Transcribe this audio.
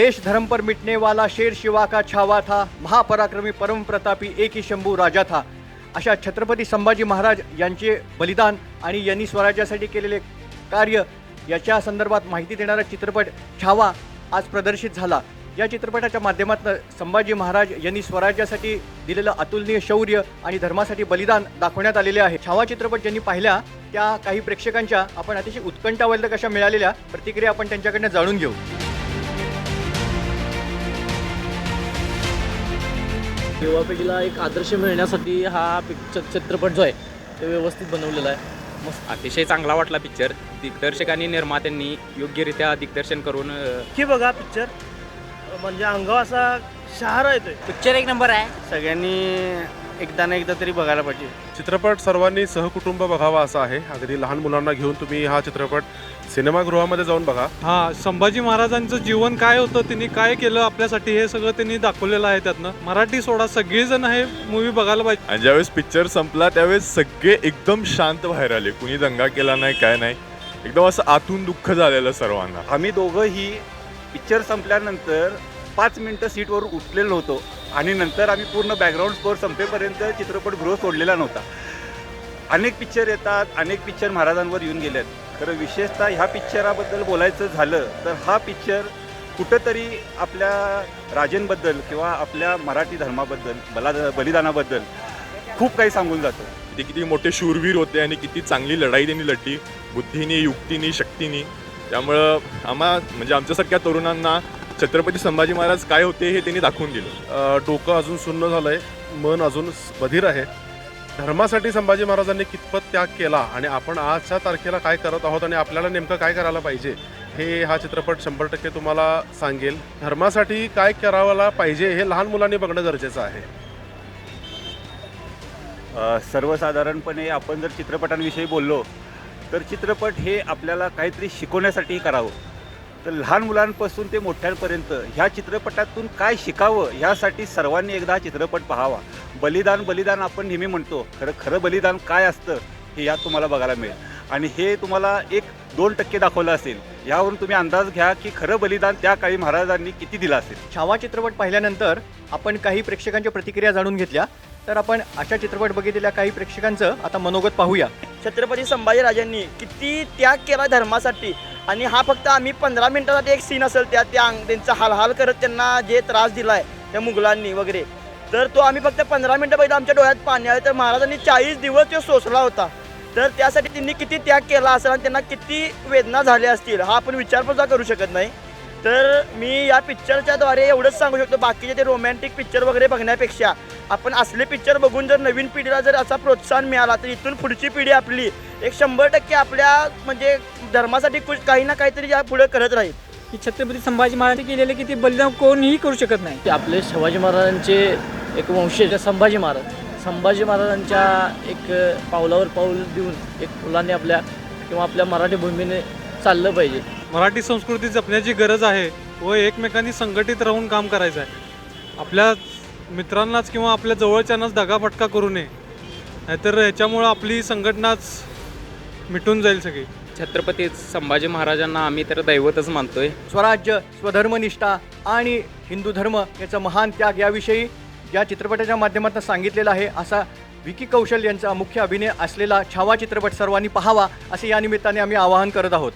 देश धर्म पर मिटने वाला शेर शिवा का छावा था महापराक्रमी परम प्रतापी एक ही शंभू राजा था। अशा छत्रपती संभाजी महाराज यांचे बलिदान आणि यांनी स्वराज्यासाठी केलेले कार्य याच्या संदर्भात माहिती देणारा चित्रपट छावा आज प्रदर्शित झाला. या चित्रपटाच्या माध्यमातून संभाजी महाराज यांनी स्वराज्यासाठी दिलेलं अतुलनीय शौर्य आणि धर्मासाठी बलिदान दाखवण्यात आलेले आहे. छावा चित्रपट ज्यांनी पाहिल्या त्या काही प्रेक्षकांच्या आपण अतिशय उत्कंठावर्धक अशा मिळालेल्या प्रतिक्रिया आपण त्यांच्याकडनं जाणून घेऊ. युवा पिढीला एक आदर्श मिळण्यासाठी हा पिक्चर चित्रपट जो आहे तो व्यवस्थित बनवलेला आहे. मस्त. अतिशय चांगला वाटला पिक्चर दिग्दर्शकांनी निर्मात्यांनी योग्यरित्या दिग्दर्शन करून की बघा पिक्चर म्हणजे अंगावर असा शहारा येतोय. पिक्चर एक नंबर आहे. सगळ्यांनी एकदा ना एकदा तरी बघायला पाहिजे. चित्रपट सर्वांनी सहकुटुंब बघावा असा आहे. अगदी लहान मुलांना घेऊन तुम्ही हा चित्रपट सिनेमागृहामध्ये जाऊन बघा. हा संभाजी महाराजांचं जीवन काय होतं त्यांनी काय केलं आपल्यासाठी हे सगळं त्यांनी दाखवलेलं आहे त्यातनं. मराठी सोडा सगळेजण हे मूवी बघायला पाहिजे. आणि ज्यावेळेस पिक्चर संपला त्यावेळेस सगळे एकदम शांत बाहेर आले. कुणी दंगा केला नाही काय नाही. एकदम असं आतून दुःख झालेलं सर्वांना. आम्ही दोघंही पिक्चर संपल्यानंतर पाच मिनटं सीटवर उठलेलो होतो. आणि नंतर आम्ही पूर्ण बॅकग्राऊंड स्कोअर संपेपर्यंत चित्रपटगृह सोडलेला नव्हता. अनेक पिक्चर येतात अनेक पिक्चर महाराजांवर येऊन गेलेत. खरं विशेषतः ह्या पिक्चराबद्दल बोलायचं झालं तर हा पिक्चर कुठंतरी आपल्या राजेंबद्दल किंवा आपल्या मराठी धर्माबद्दल बला बलिदानाबद्दल खूप काही सांगून जातो. ते किती मोठे शूरवीर होते आणि किती चांगली लढाई त्यांनी लढली बुद्धीनी युक्तीनी शक्तीनी. त्यामुळं आम्हा म्हणजे आमच्यासारख्या तरुणांना छत्रपती संभाजी महाराज काय होते हे त्यांनी दाखवून दिलं. डोकं अजून सुन्न झालंय मन अजून बधीर आहे. धर्मासाठी संभाजी महाराजांनी कितपत त्याग केला आणि आपण आजच्या तारखेला काय करत आहोत आणि आपल्याला नेमकं काय करायला पाहिजे हे हा चित्रपट शंभर टक्के तुम्हाला सांगेल. धर्मासाठी काय करायला पाहिजे हे लहान मुलांनी बघणं गरजेचं आहे. सर्वसाधारणपणे आपण जर चित्रपटांविषयी बोललो तर चित्रपट हे आपल्याला काहीतरी शिकवण्यासाठी करावं. तर लहान मुलांपासून ते मोठ्यांपर्यंत ह्या चित्रपटातून काय शिकावं ह्यासाठी सर्वांनी एकदा हा चित्रपट पाहावा. बलिदान बलिदान आपण नेहमी म्हणतो. खरं खरं बलिदान काय असतं हे यात तुम्हाला बघायला मिळेल. आणि हे तुम्हाला एक दोन टक्के दाखवलं असेल. यावरून तुम्ही अंदाज घ्या की खरं बलिदान त्या काळी महाराजांनी किती दिलं असेल. छावा चित्रपट पाहिल्यानंतर आपण काही प्रेक्षकांच्या प्रतिक्रिया जाणून घेतल्या. तर आपण अशा चित्रपट बघितलेल्या काही प्रेक्षकांचं आता मनोगत पाहूया. छत्रपती संभाजीराजांनी किती त्याग केला धर्मासाठी. आणि हा फक्त आम्ही पंधरा मिनिटासाठी एक सीन असेल त्या त्या अंग- त्यांचा हालहाल करत त्यांना जे त्रास दिलाय त्या मुघलांनी वगैरे. तर तो आम्ही फक्त पंधरा मिनिटं बघितलं आमच्या डोळ्यात पाणी आले. तर महाराजांनी चाळीस दिवस तो सोसला होता. तर त्यासाठी त्यांनी किती त्याग केला असेल आणि त्यांना किती वेदना झाल्या असतील हा आपण विचार पण करू शकत नाही. तर मी या पिक्चरच्या द्वारे एवढंच सांगू शकतो बाकीचे ते रोमॅन्टिक पिक्चर वगैरे बघण्यापेक्षा. आपण असले पिक्चर बघून जर नवीन पिढीला जर असा प्रोत्साहन मिळाला तर इथून पुढची पिढी आपली एक शंभर टक्के आपल्या म्हणजे धर्मासाठी कुछ- काही ना काहीतरी या पुढे करत राहील. की छत्रपती संभाजी महाराजांनी केलेले की ते बलिदान कोणीही करू शकत नाही. आपले शिवाजी महाराजांचे एक वंशज संभाजी महाराज. संभाजी महाराजांच्या एक पावलावर पाऊल देऊन एक मुलांनी आपल्या किंवा आपल्या मराठी भूमीने चाललं पाहिजे. मराठी संस्कृती जपण्याची गरज आहे व एकमेकांनी संघटित राहून काम करायचं आहे. आपल्या मित्रांनाच किंवा आपल्या जवळच्यांनाच दगाफटका करू नये. नाहीतर ह्याच्यामुळं आपली संघटनाच मिटून जाईल सगळी. छत्रपती संभाजी महाराजांना आम्ही तर दैवतच मानतोय. स्वराज्य स्वधर्मनिष्ठा आणि हिंदू धर्म याचा महान त्याग याविषयी या चित्रपटाच्या माध्यमातून सांगितलेला आहे असा विकी कौशल यांचा मुख्य अभिनय असलेला छावा चित्रपट सर्वांनी पाहावा असे या निमित्ताने आम्ही आवाहन करत आहोत.